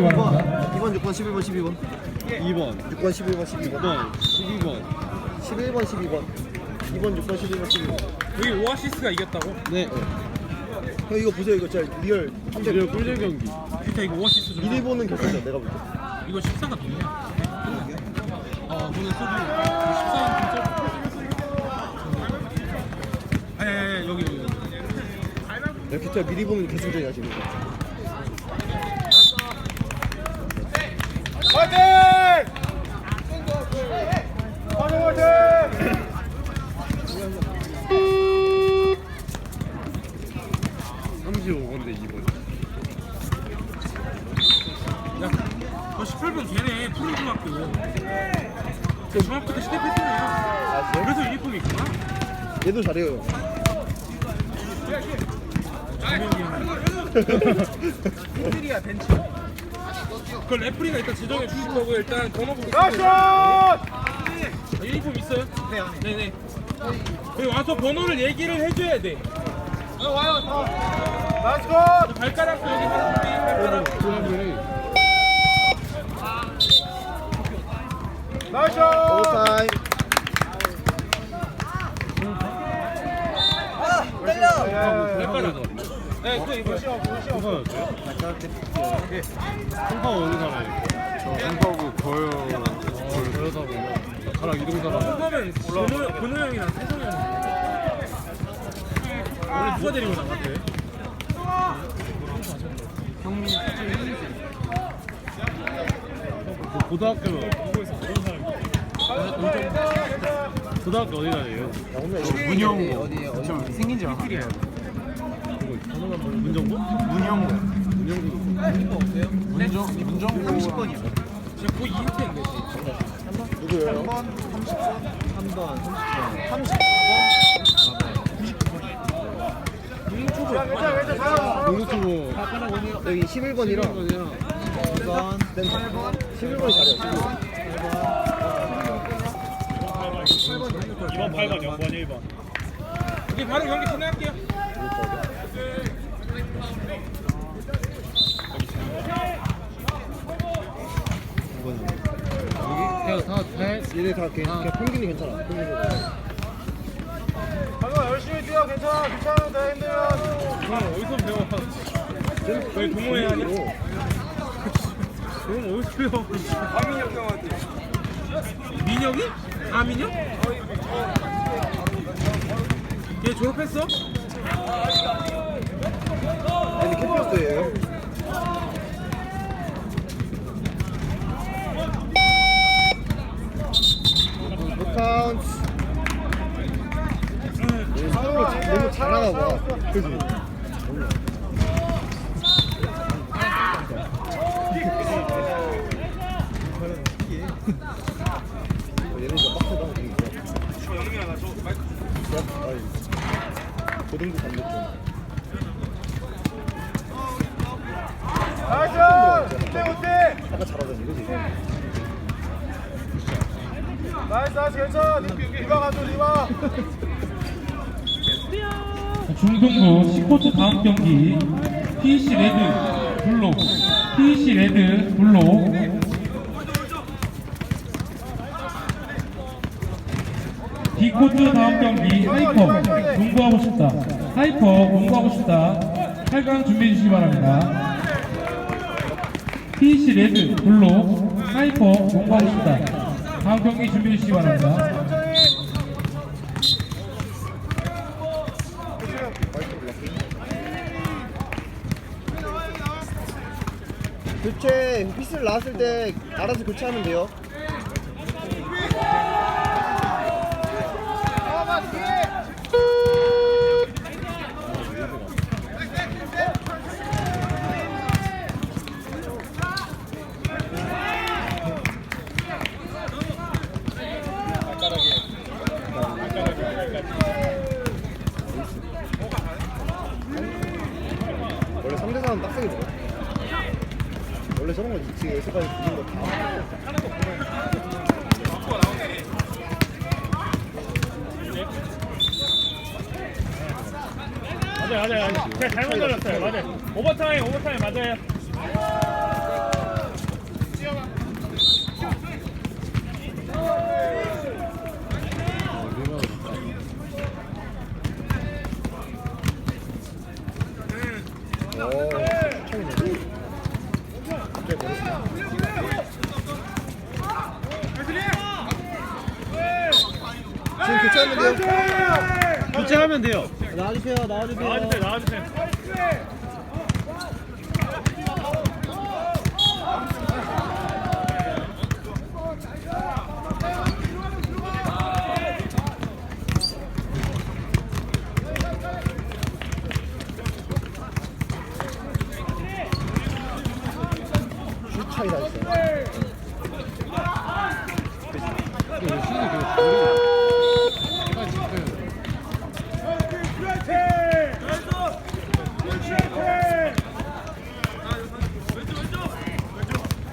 준비해주시기 바랍니다. 2번, 6번, 11번, 12번. 2번, 6번, 11번, 12번. 2번, 12번. 11번, 12번. 2번, 6번, 11번, 12번. 여기 오아시스가 이겼다고? 네. 형 이거 보세요. 이거 진짜 리얼 한대 리얼 꿀잼 경기. 진짜 이거 오아시스 좀. 미리 보는 결승전 내가 볼 때. 이거 14가 누구냐? 아, 오늘 소비. 14는 좀 아니, 아니, 아니, 여기, 여기. 이렇게 진짜 미리 보는 결승전이야 지금. 2번. 야, 저 18번 걔네, 푸른중학교. 저 중학교 때 시대 패스네요. 아, 그래? 그래서 유니폼이 있구나? 얘도 잘해요. 그 레프리가 일단 지정해 주실 거고 일단 번호부 유니폼 있어요? 네, 네네. 여기 와서 번호를 얘기를 해줘야 돼. 어, 와요. 렛츠고. 발가락 여기 하나 준비. 발가락. 네, 또 이거. 한파 어느 사람? 저 한파고 거요. 거요 사람. 가락 이동 사람. 그거면 근호, 근호 형이랑 세성이 형. 원래 누가 데리고 나갔대? 그 고등학교는 고등학교 어디 다녀요? 문영 문정고? 문영고. 문영고. 문정, 문정 30번이요. 지금 거의 2인태인데. 누구예요? 3번, 30번, 3번. 농구초보 여기 11번이랑 1번이랑 2번, 8번, 11번이 잘해요. 11번. 2번, 8번, 0번, 1번. 이제 바로 경기 진행할게요. 그냥 다 돼? 얘네 다 그냥, 그냥 평균이 괜찮아. 평균이. 형 어디서 배워? 왜 동호회 하냐? 그럼 어디서 배워? 아민혁 형한테. 민혁이? 아 민혁? 얘 졸업했어? 아니 캠퍼스예요. 노카운트. 얘 서로 자- 너무 잘하나 봐. 그지? 어, 얘는 진짜 빡세다. 이거. 아이, 고등부 감독 좀. 나이스! 우대 우대! 아까 잘하더니 그지? 중등부 19초 다음 경기 PEC 레드 블록 PEC 레드 블록 D코트 다음 경기 하이퍼 농구하고 싶다. 하이퍼 농구하고 싶다. 8강 준비해 주시기 바랍니다. PEC 레드 블록 하이퍼 농구하고 싶다. 다음 경기 준비해 주시기 바랍니다. 교체 피스를 나왔을 때 알아서 교체하면 돼요. 원래 3대 4는 빡세게 들어. 원래 저런 거 지금 여기까지 부는 거 다. 맞아요, 제가 아, 네, 잘못 들었어요. 맞아요. 오버타임, 오버타임 맞아요. 교체하면 돼요. 네! 교체하면 돼요. 나와주세요, 나와주세요. 나와주세요, 나와주세요. 슛 차이가 있어요.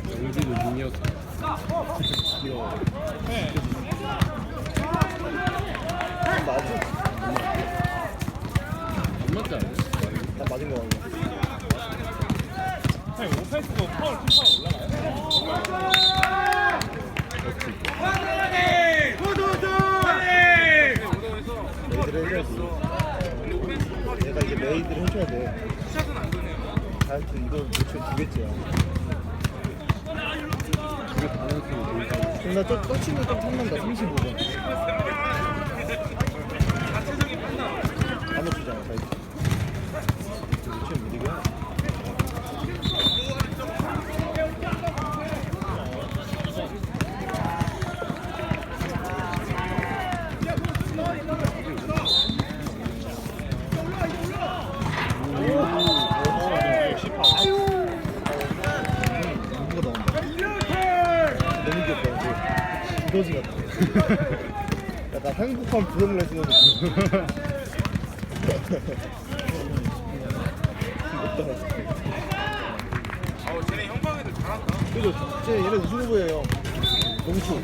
영진은 눈이었어. 맞지? 안 맞지 않아요? 나 맞은 거 같아. 형님 오펜스도 파울 팀 파울 올라가요? 메이드를 해줘야지. 내가 이제 메이드를 해줘야 돼. 다이어트 이거 매출 두 개째야. 두개 다 넣었으면 되니까. 그럼 나또 떠치는 좀 탐난다. 35번. 한 부흥을 해주는. 아우 쟤네 형광애들 잘한다 그죠? 쟤 얘네 우승 후보예요. 농축.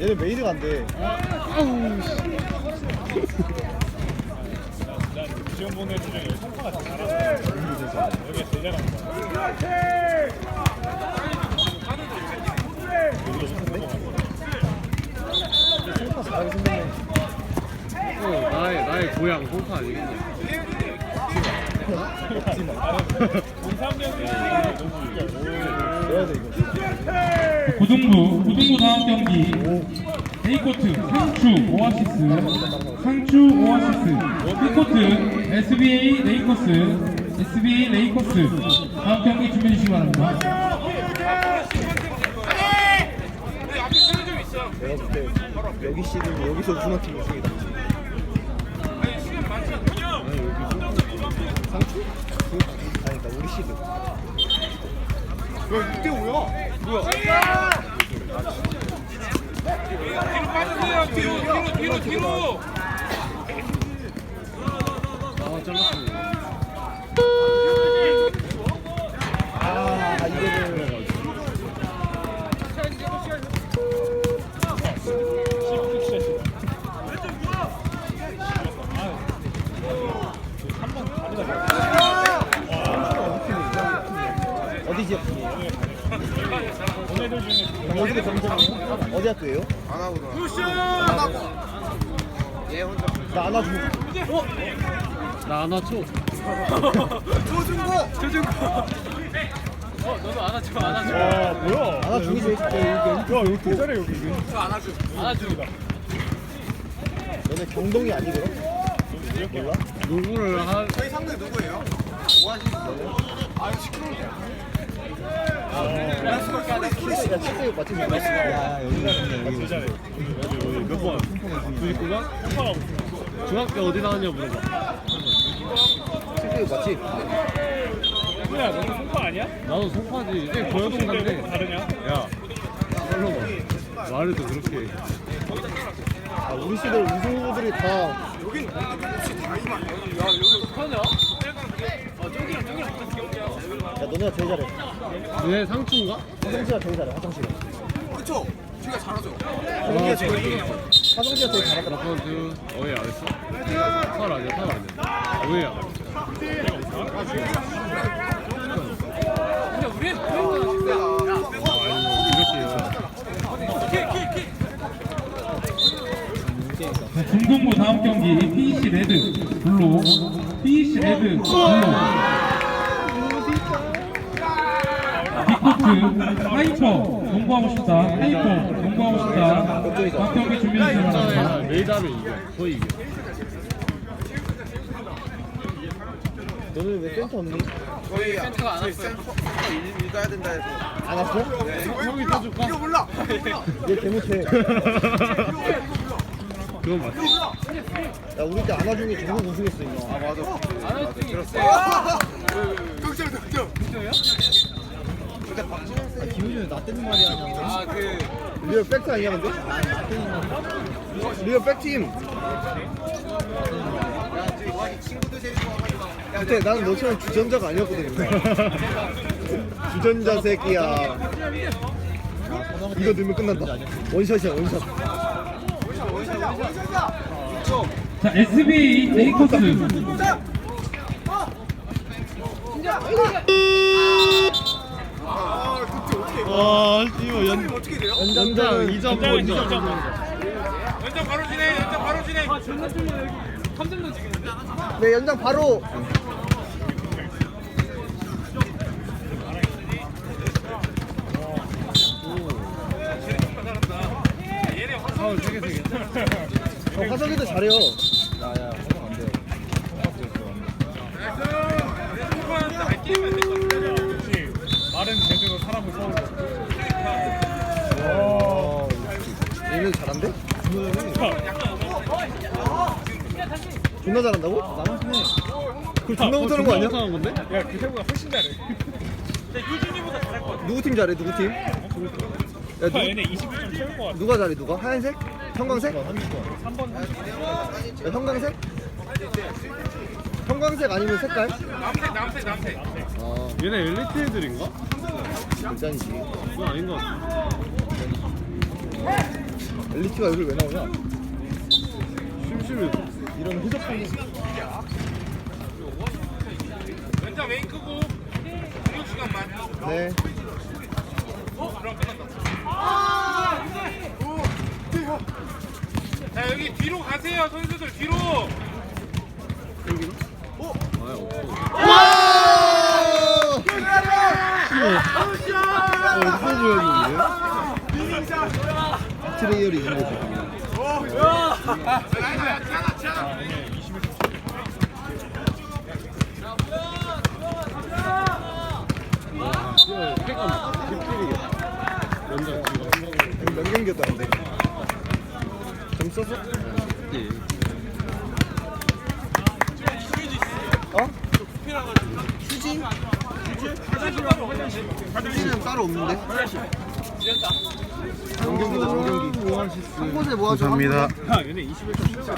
얘네 메이드가 안 돼. 지금 보는 애 중에 성과가 더 잘하잖아 여기 제일 잘한다 성파 잘하게 생겼네. 어, 나의, 나의 고향 홍파 아니겠냐. 없지만. 03년생이 넣어야 돼, 이거. 고등부 고등부 다음 경기 A코트 상추 오아시스 상추 오아시스 B코트 SBA 레이커스 SBA 레이커스 다음 경기 준비해 주시기 바랍니다. 내가 여기 씨는 여기서 우승한 팀 우승이다. 상추? 아니, 그러니까 우리 씨도. 야, 6대 5야. 뒤로 빠지세요 뒤로 뒤로 뒤로 뒤로 아, 잘랐습니다. 아, 이거를. 어디 지역이에요? 어디가 점점 어디 학교예요? 나 안아주고 나 안아 쳐. 아 뭐야? 안아주기 제일 좋대 야 여기 개 잘해 여기 너네 경동이 아니거든? 몰라? 누구를 한, 야 칠대 맞지? 야 여기가 여기 잘해 몇 번? 99번? 중학교 어디 나왔냐 물어봐. 칠대 맞지? 야 너는 성과 아니야? 나도 송파지. 이제 고여동 산대. 다르냐? 야, 설러봐. 말을 또 그렇게 해. 아 우리 시절 우승 후보들이 다야 너네가 제일 잘해 너네 상추인가? 화성시가 제일 잘해 화성시가 그쵸? 지가 잘하죠. 아, 화성시가 제일 잘하더라 아카운트 어예 안 했어? 탈 아니야, 탈 아니야. 어예 안 했어. 네, 중등부 다음 경기 PEC 레드 블루 PEC 레드 블루 하이퍼 농구하고 싶다 하이퍼 농구하고 싶다 박경기 준비해 주시기 바랍니다 메이다를 이겨. 거의 이겨. 너는 왜 센터 없니? 저희 센터가 안 왔어요. 읽어야 된다 해서. 안 왔어? 형이 타줄까? 이거 몰라. 얘 개못해. 그건 맞지. 야 우리 때 안아준 게 전국 우승했어 이거. 아 맞아. 안 왔지. 들었어. 경찰 경찰. 아, 김우준이 나 때는 말이 아니야. 아그 리얼 팩트 아니야 근데? 리얼 데리고 와가지고. 그때 나는 너처럼 주전자가 아니었거든. 주전자 새끼야. 이거 넣으면 끝난다. 원샷이야 원샷. 자 SBA A코스 와, 이거 연, 어떻게 돼요? 연장 2점 원점. 연장 바로 진행 연장 바로 진행 네 연장 바로. 파울 3개 3개. 어, 화석이도 잘해요. 말은 제대로 사람을 서울로. 와, 얘는 잘한데? 존나 잘한다고? 나만 해. 그걸 존나 못하는 거 아니야? 못하는 건데? 야 기세보다 훨씬 잘해 근데 유진이보다 잘할 것 같아 누구 팀 잘해? 누구 팀? 야, 누구, 얘네 21점 채울 것 같아 누가 잘해? 누가? 하얀색? 형광색? 3번. 야, 형광색? 형광색 아니면 색깔? 남색 남색 남색 아, 얘네 엘리트 애들인가? 일단이지. 그건 아닌 것 같아. 엘리트가 여기 왜 나오냐? 심심해. 이런 희석하는 연장 메인 크고 공격 시간만 네. 그럼 끝난다 자 여기 뒤로 가세요 선수들 뒤로 아, 없어. 어, 없어져야겠는데? 지금. 이거 몇 경기였다 근데? 좀 썼어? 어? 휴지? 휴지는 따로 없는데? 정경기다. 정경기 한 곳에 감사합니다. 아, 얘네 21점